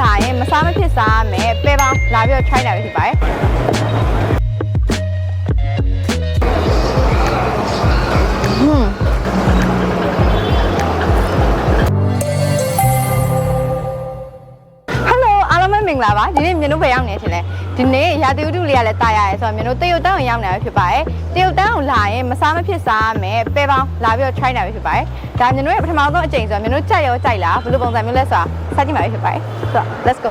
လာရင်မစားမဖြစ်စားရမယ်ပဲပေါင်းလာပြီးတော့ try တာပဲဖြစ်ပါတယ် လုံးပဲမင်္ဂလာပါဒီနေ့မြန်တို့ပဲရောက်နေရှင်လဲဒီနေ့ရာသီဥတုလေးကလည်းတာရရဲဆိုတော့မြန်တို့တရုတ်တန်းကိုရောက်နေတာပဲဖြစ်ပါတယ်တရုတ်တန်းကိုလာရင်မစားမဖြစ်စားရမယ်ပဲပေါင်းလာပြီးတော့ try တာပဲဖြစ်ပါတယ်ဒါမြန်တို့ရဲ့ပထမဆုံးအကြိမ်ဆိုတော့မြန်တို့ကြိုက်ရောကြိုက်လားဘယ်လိုပုံစံမျိုးလဲဆိုတာစကြည့်မှာပဲဖြစ်ပါတယ်ဆိုတော့ let's go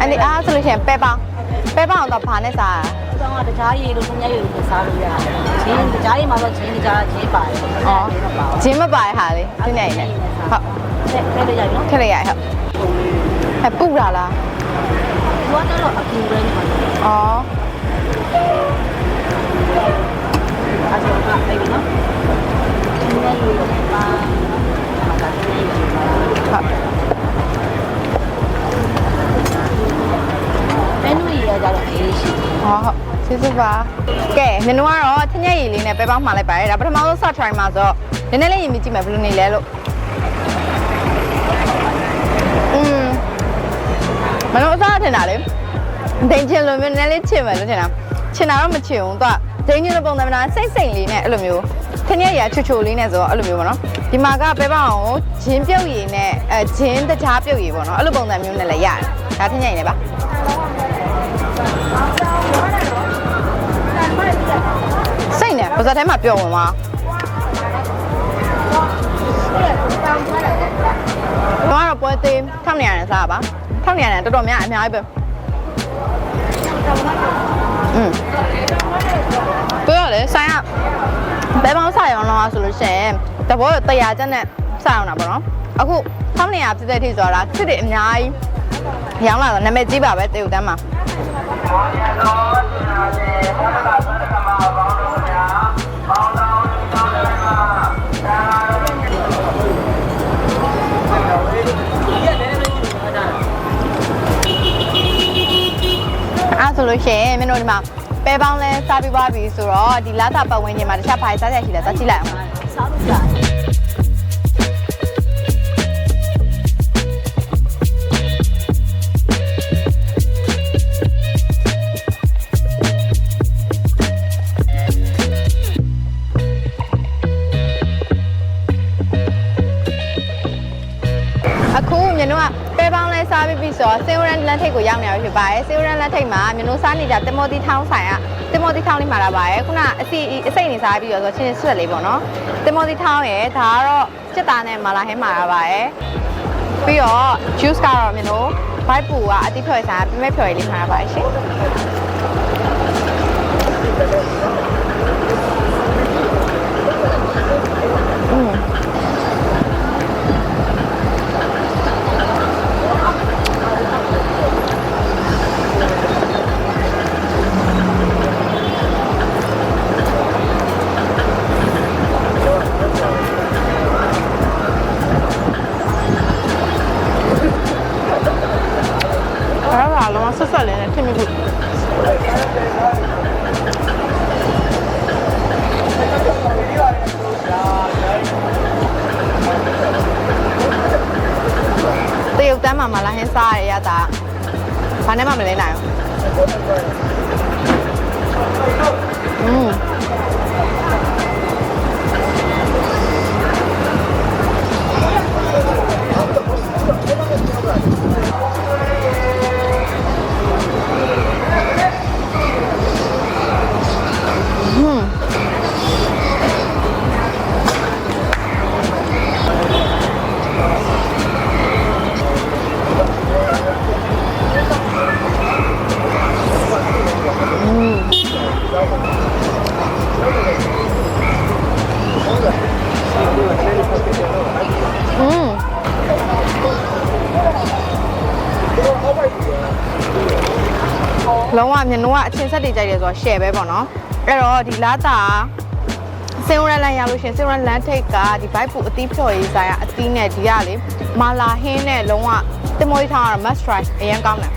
အဲ့ဒီအားဆိုလို့ရှိရင်ပဲပေါင်း ပဲပေါင်းတော့ဘာနဲ့စားရလဲကျောင်းကတကြားရည်လို့ခမရည်လို့စားလို့ရတယ်။ချင်းတကြားရည်မှာတော့ချင်းတကြားချင်းပါတယ်။အော်မပါဂျင်းမပါတဲ့ဟာလေးဒီနေ့နဲ့ဟုတ်။ဆက်ဆက်လိုက်ရနော်ထည့်လိုက်ရဟုတ်အဲပူလာလား။သူကတော့အကူပဲနေမှာဩ။အဲဒါကအဲ့ ဟောဟုတ်ကျေးဇူးပါကဲမင်းတို့ကတော့ထညက်ရည်လေးနဲ့ပဲပေါင်းမှာလိုက်ပါတယ်ဒါပထမဆုံးစ try မှာဆိုတော့နည်းနည်းလေးရင်မြင်ကြည့်မယ်ဘယ်လိုနေလဲလို့อืมမလို့အစားထင်တာလေဒိန်ချင်လိုမျိုးနည်းနည်းလေးချင်မယ်လို့ထင်တာချင်တာတော့မချင်ဘူးသူကဒိန်ချင်တဲ့ပုံစံမျိုးလားစိတ်စိတ်လေးနဲ့အဲ့လိုမျိုးထညက်ရည်ချူချူလေးနဲ့ဆိုတော့အဲ့လိုမျိုးပေါ့နော်ဒီမှာကပဲပေါင်းကိုဂျင်းပြုတ်ရည်နဲ့အဲဂျင်းတကြားပြုတ်ရည်ပေါ့နော်အဲ့လိုပုံစံမျိုးနဲ့လည်းရတယ်ဒါထညက်ရည်နဲ့ပါ ပါဇက်ထဲမှာပြုတ်ဝင်သွားတော့ကတော့ပွဲသေးထောက်နေရတယ်စားပါထောက်နေရတယ်တော်တော်များအများကြီးပဲอืมပြောရလေဆိုင်ကဘယ်ပေါင်းစရောင်းတော့ဆိုလို့ရှိရင်တဘောတရားချက်နဲ့စရောင်းတာပေါ့နော်အခုထောက်နေရဖြစ်တဲ့အထိဆိုတော့ချစ်တွေအများကြီးရောင်းလာတော့နာမည်ကြီးပါပဲတေယူတန်းမှာ ဆိုလို့ရှိရင်မင်းတို့ဒီမှာပဲပေါင်းလဲစားပြီးသွားပြီဆိုတော့ဒီလာတာပတ်ဝန်းကျင်မှာတခြားဘာစားရရှိလဲသွားကြည့်လိုက်အောင်။စားလို့ရ စားပြီးပြီဆိုတော့စေဝရန်လန်ထိတ်ကိုရောက်နေရပြီဖြစ်ပါတယ်စေဝရန်လန်ထိတ်မှာမြင်တို့စားနေကြတင်မောတီထောင်းဆိုင်ကတင်မောတီထောင်းလေးမှာလာပါတယ်ခုနအစီအစိတ်နေစားပြီးတော့ဆိုချင်းဆွတ်လေးပေါ့နော်တင်မောတီထောင်းရယ်ဒါကတော့စက်သားနဲ့မာလာဟင်းမှာလာပါတယ်ပြီးတော့ juice ကတော့မြင်တို့ဘိုက်ပူကအတိဖြော်ရစားပြမဲဖြော်ရည်လေးမှာလာပါတယ်ရှင် ဆက်ဆက်လေးနဲ့ထင်မိဘူးတရုတ်တန်းမှာမလာဟင်းစားရရတာဘာနဲ့မှမလဲနိုင်ဘူး လုံးဝမြန်တော့အချင်းဆက်တွေကြိုက်တယ်ဆိုတော့ share ပဲပေါ့နော်အဲ့တော့ဒီလာတာစင်ရလန်ရလို့ရှရင်စင်ရလန်ထိတ်ကဒီ vibe ပူအသီးဖြော်ရေးဆိုင်ကအသီးနဲ့ဒီကလေမာလာဟင်းနဲ့လုံးဝတင်မွေးထားတာ must try အရင်ကောင်းတယ်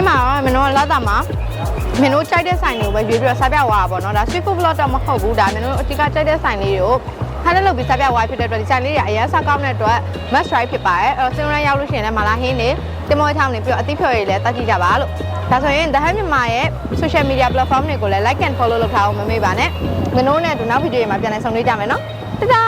နေ့မှာတော့မင်းတို့ကလာတာမှာမင်းတို့ကြိုက်တဲ့ဆိုင်တွေကိုပဲရွေးပြီးတော့စားပြသွားတာပေါ့နော်ဒါ street food vlog တော့မဟုတ်ဘူးဒါမင်းတို့အတိကကြိုက်တဲ့ဆိုင်လေးတွေကို ခါနဲ့လုပ်ပြီးစားပြသွားဖြစ်တဲ့အတွက်ဒီဆိုင်လေးတွေအရင်စားကောင်းတဲ့အတွက် must try ဖြစ်ပါတယ်အဲ့တော့စင်ရန်ရောက်လို့ရှိရင်လည်းမလာဟင်းနေတင်မောချောင်းနေပြီးတော့အတိဖြော်ရည်လည်းတက်ကြည့်ကြပါလို့ဒါဆိုရင် The Hub မြန်မာရဲ့ social media platform တွေကိုလည်း like and follow လုပ်ထားအောင်မမေ့ပါနဲ့မင်းတို့နဲ့ဒီနောက်ဗီဒီယိုမှာပြန်လည်ဆုံတွေ့ကြမယ်နော်တဒါ